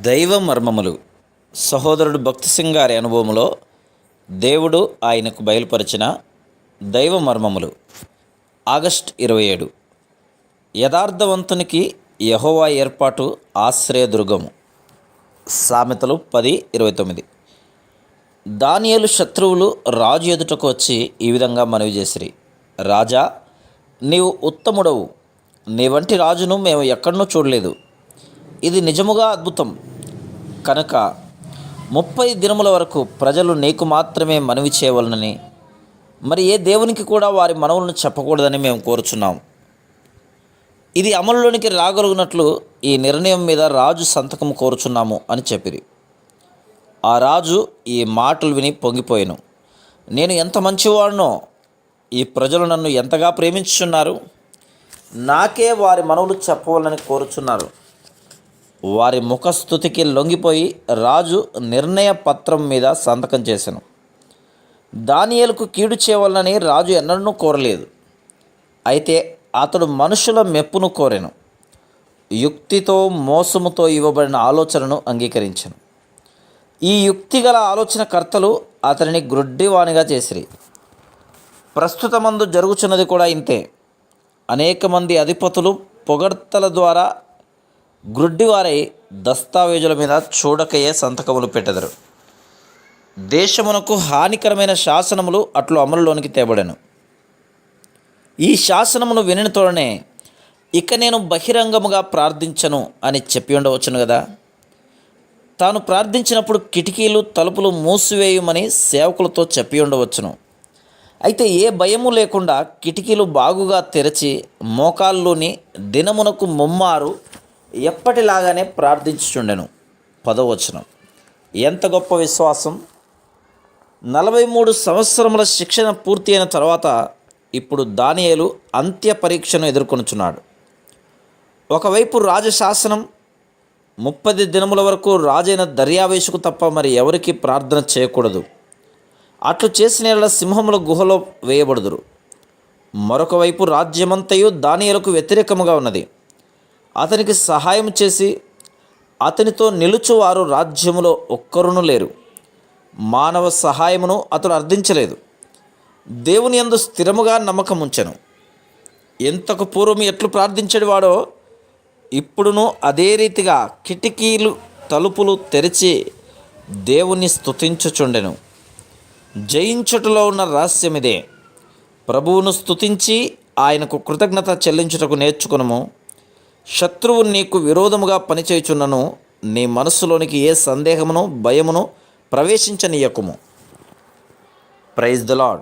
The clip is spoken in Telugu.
దైవ మర్మములు. సహోదరుడు భక్తి సింగ్ గారి అనుభవంలో దేవుడు ఆయనకు బయలుపరిచిన దైవ మర్మములు. ఆగస్ట్ ఇరవై ఏడు. యథార్థవంతునికి యహోవా ఏర్పాటు ఆశ్రయదుర్గము సామెతలు పది ఇరవై తొమ్మిది. దానియలు శత్రువులు రాజు ఎదుటకు వచ్చి ఈ విధంగా మనవి చేసిరి. రాజా నీవు ఉత్తముడవు. నీ వంటి రాజును మేము ఎక్కడనూ చూడలేదు. ఇది నిజముగా అద్భుతం. కనుక ముప్పై దినముల వరకు ప్రజలు నీకు మాత్రమే మనవి చేయవలనని మరి ఏ దేవునికి కూడా వారి మనవులను చెప్పకూడదని మేము కోరుచున్నాం. ఇది అమలులోనికి రాగలుగునట్లు ఈ నిర్ణయం మీద రాజు సంతకం కోరుచున్నాము అని చెప్పిరి. ఆ రాజు ఈ మాటలు విని పొంగిపోయాను. నేను ఎంత మంచివాడినో ఈ ప్రజలు నన్ను ఎంతగా ప్రేమించుచున్నారు? నాకే వారి మనవులు చెప్పవాలని కోరుచున్నారు. వారి ముఖస్థుతికి లొంగిపోయి రాజు నిర్ణయ పత్రం మీద సంతకం చేశాను. దానియలకు కీడు చేయవాలని రాజు ఎన్నడూ కోరలేదు. అయితే అతడు మనుషుల మెప్పును కోరెను. యుక్తితో మోసముతో ఇవ్వబడిన ఆలోచనను అంగీకరించను. ఈ యుక్తి గల ఆలోచనకర్తలు అతనిని గ్రుడ్డివాణిగా చేసిరి. ప్రస్తుతమందు జరుగుచున్నది కూడా ఇంతే. అనేక మంది అధిపతులు పొగడ్తల ద్వారా గ్రుడ్డివారై దస్తావేజుల మీద చూడకయే సంతకములు పెట్టెదరు. దేశమునకు హానికరమైన శాసనములు అట్లు అమలులోనికి తేబడెను. ఈ శాసనమును వినిన తోడనే ఇక నేను బహిరంగముగా ప్రార్థించను అని చెప్పి ఉండవచ్చును కదా తాను ప్రార్థించినప్పుడు కిటికీలు తలుపులు మూసివేయమని సేవకులతో చెప్పి ఉండవచ్చును. అయితే ఏ భయము లేకుండా కిటికీలు బాగుగా తెరచి మోకాల్లోని దినమునకు ముమ్మారు ఎప్పటిలాగానే ప్రార్థించుచుండెను. పదవచనం ఎంత గొప్ప విశ్వాసం. నలభై మూడు సంవత్సరముల శిక్షణ పూర్తి అయిన తర్వాత ఇప్పుడు దానియేలు అంత్య పరీక్షను ఎదుర్కొనుచున్నాడు. ఒకవైపు రాజశాసనం ముప్పది దినముల వరకు రాజైన దర్యావేశకు తప్ప మరి ఎవరికి ప్రార్థన చేయకూడదు. అట్లు చేసిన సింహముల గుహలో వేయబడుదురు. మరొక వైపు రాజ్యమంతయు దానియలకు వ్యతిరేకముగా ఉన్నది. అతనికి సహాయం చేసి అతనితో నిలుచువారు రాజ్యములో ఒక్కరును లేరు. మానవ సహాయమును అతడు అర్థించలేదు. దేవుని అందు స్థిరముగా నమ్మకం ఉంచెను ఎంతకు పూర్వం ఎట్లు ప్రార్థించేవాడో ఇప్పుడును అదే రీతిగా కిటికీలు తలుపులు తెరిచి దేవుని స్థుతించుచుండెను జయించుటలో ఉన్న రహస్యం ఇదే ప్రభువును స్థుతించి ఆయనకు కృతజ్ఞత చెల్లించుటకు నేర్చుకునము. శత్రువు నీకు విరోధముగా పనిచేయుచున్నను నీ మనస్సులోనికి ఏ సందేహమును భయమును ప్రవేశించనీయకుము. Praise the lord